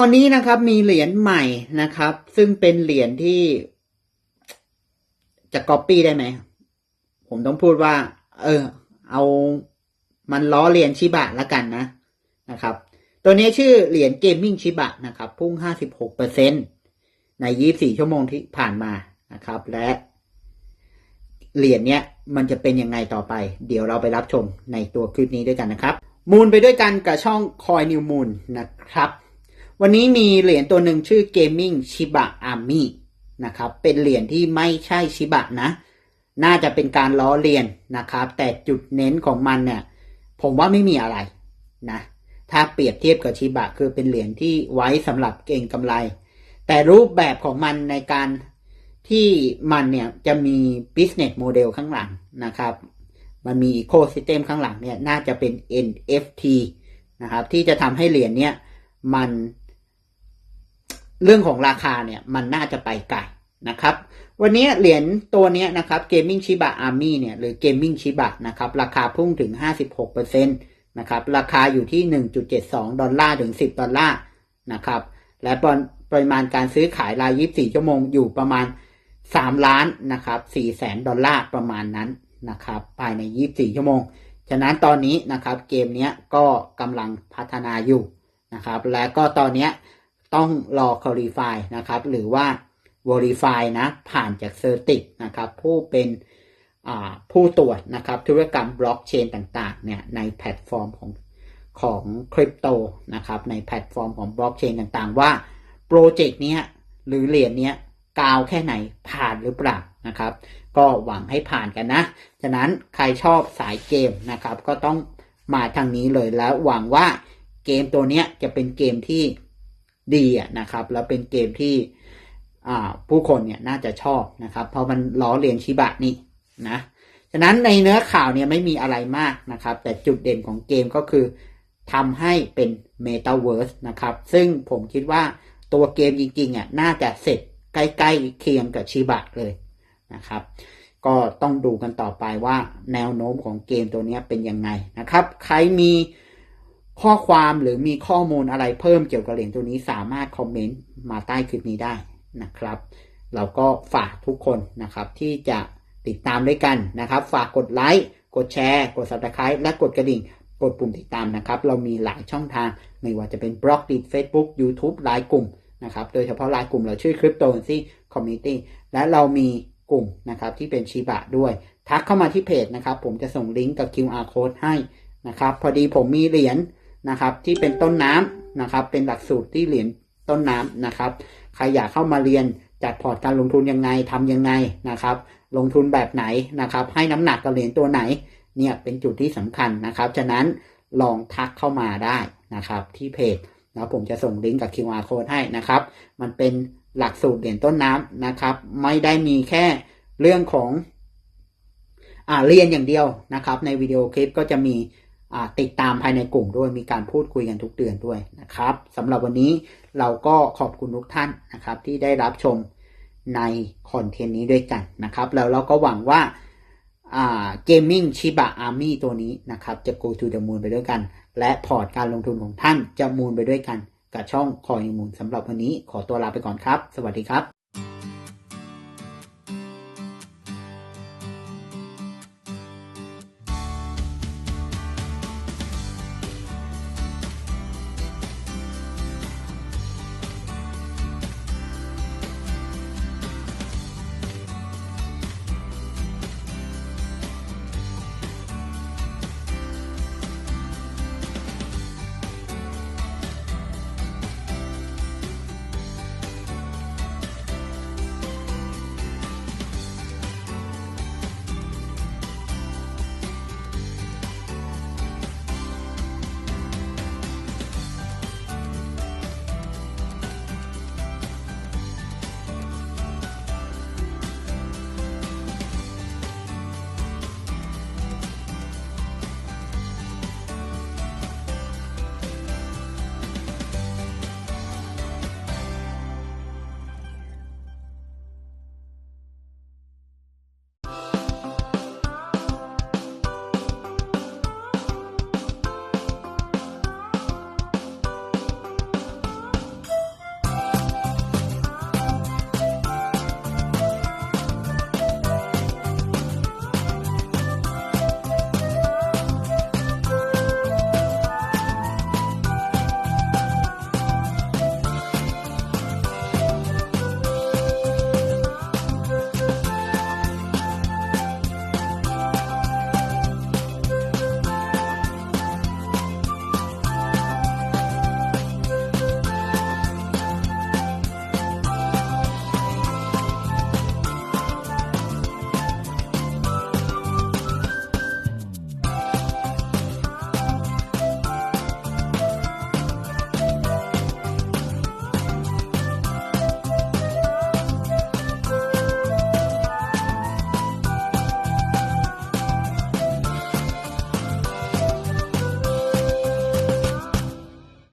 ตอนนี้นะครับมีเหรียญใหม่นะครับ ซึ่งเป็นเหรียญที่ จะก๊อปปี้ได้ไหม ผมต้องพูดว่า เออ เอามันล้อเลียนชิบะละกันนะนะครับ ตัวนี้ชื่อเหรียญเกมมิ่งชิบะนะครับ พุ่ง 56%ใน 24 ชั่วโมงที่ผ่านมานะครับ และเหรียญเนี้ยมันจะเป็นยังไงต่อไป เดี๋ยวเราไปรับชมในตัวคลิปนี้ด้วยกันนะครับ มูลไปด้วยกันกับช่องคอยนิวมูลนะครับ วันนี้มีเหรียญตัวหนึ่งชื่อ Gaming Shiba Army นะครับ เป็นเหรียญที่ไม่ใช่ชิบะนะ น่าจะเป็นการล้อเลียนนะครับ แต่จุดเน้นของมันเนี่ย ผมว่าไม่มีอะไรนะ ถ้าเปรียบเทียบกับชิบะคือเป็นเหรียญที่ไว้สำหรับเก่งกำไร แต่รูปแบบของมันในการที่มันเนี่ยจะมี business model ข้างหลังนะครับ มันมี ecosystem ข้างหลังเนี่ยน่าจะเป็น NFT นะครับ ที่จะทำให้เหรียญเนี่ยมัน เรื่องของราคาเนี่ยมันน่าจะไปไกลนะครับ วันนี้เหรียญตัวนี้นะครับ Gaming Shiba Army เนี่ยหรือ Gaming Shiba นะครับราคาพุ่งถึง 56%นะครับราคาอยู่ที่ 1.72 ดอลลาร์ถึง 10 ดอลลาร์นะครับและปริมาณการซื้อขายราย 24 ชั่วโมงอยู่ประมาณ 3 ล้านนะครับ4แสนดอลลาร์ประมาณนั้นนะครับภายใน 24 ชั่วโมง ฉะนั้นตอนนี้นะครับเกมนี้ก็กำลังพัฒนาอยู่นะครับและก็ตอนเนี้ย ต้องรอ qualify นะครับ หรือว่า verify นะ ผ่านจาก Certic นะครับ ผู้เป็นผู้ตรวจนะครับ ธุรกรรมบล็อกเชนต่างๆ เนี่ย ในแพลตฟอร์มของของคริปโตนะครับ ในแพลตฟอร์มของบล็อกเชนต่างๆ ว่าโปรเจกต์เนี้ยหรือเหรียญเนี้ยกาวแค่ไหนผ่านหรือเปล่านะครับ ก็หวังให้ผ่านกันนะ ฉะนั้นใครชอบสายเกมนะครับ ก็ต้องมาทางนี้เลยแล้วหวังว่าเกมตัวเนี้ยจะเป็นเกมที่ ดีนะครับ แล้วเป็นเกมที่ผู้คนเนี่ยน่าจะชอบนะครับ เพราะมันล้อเลียนชิบะนี่นะฉะนั้นในเนื้อข่าวเนี่ยไม่มีอะไรมากนะครับ แต่จุดเด่นของเกมก็คือทำให้เป็น Metaverse นะครับ ซึ่งผมคิดว่าตัวเกมจริงๆอะน่าจะเสร็จใกล้ๆเคียงกับชิบะเลยนะครับ ก็ต้องดูกันต่อไปว่าแนวโน้มของเกมตัวนี้เป็นยังไงนะครับ ใครมี ข้อความหรือมีข้อมูลอะไรเพิ่มเกี่ยวกับเหรียญตัวนี้สามารถคอมเมนต์มาใต้คลิปนี้ได้นะครับ เราก็ฝากทุกคนนะครับที่จะติดตามด้วยกันนะครับ ฝากกดไลค์กดแชร์ กด subscribe และกดกระดิ่งกดปุ่มติดตามนะครับ เรามีหลายช่องทาง ไม่ว่าจะเป็นบล็อกดิ Facebook YouTube ไลน์กลุ่มนะครับ โดยเฉพาะไลน์กลุ่มเราชื่อ Cryptocurrency Community และเรามีกลุ่มนะครับที่เป็นชิบะด้วย ทักเข้ามาที่เพจนะครับ ผมจะส่งลิงก์กับ QR code ให้นะครับ พอดีผมมีเหรียญ นะครับ ที่เป็นต้นน้ำนะครับ เป็นหลักสูตรที่เหรียญต้นน้ำนะครับ ใครอยากเข้ามาเรียนจัดพอร์ตการลงทุนยังไงทำยังไงนะครับ ลงทุนแบบไหนนะครับ ให้น้ำหนักกับเหรียญตัวไหน เนี่ยเป็นจุดที่สำคัญนะครับ ฉะนั้นลองทักเข้ามาได้นะครับ ที่เพจแล้วผมจะส่งลิงก์กับ QR code ให้นะครับ มันเป็นหลักสูตรเหรียญต้นน้ำนะครับ ไม่ได้มีแค่เรื่องของอ่าเรียนอย่างเดียวนะครับ ในวิดีโอคลิปก็จะมี ติดตามภายในกลุ่มด้วยมีการพูดคุยกันทุกเดือนด้วยนะครับสำหรับวันนี้เราก็ขอบคุณทุกท่านนะครับ ที่ได้รับชมในคอนเทนต์นี้ด้วยกันนะครับ แล้วเราก็หวังว่าเกมมิ่งชิบะอาร์มี่ตัวนี้นะครับ จะ go to the moon ไปด้วยกัน และพอร์ตการลงทุนของท่านจะมูลไปด้วยกัน กับช่องคอยมูลสำหรับวันนี้ขอตัวลาไปก่อนครับ สวัสดีครับ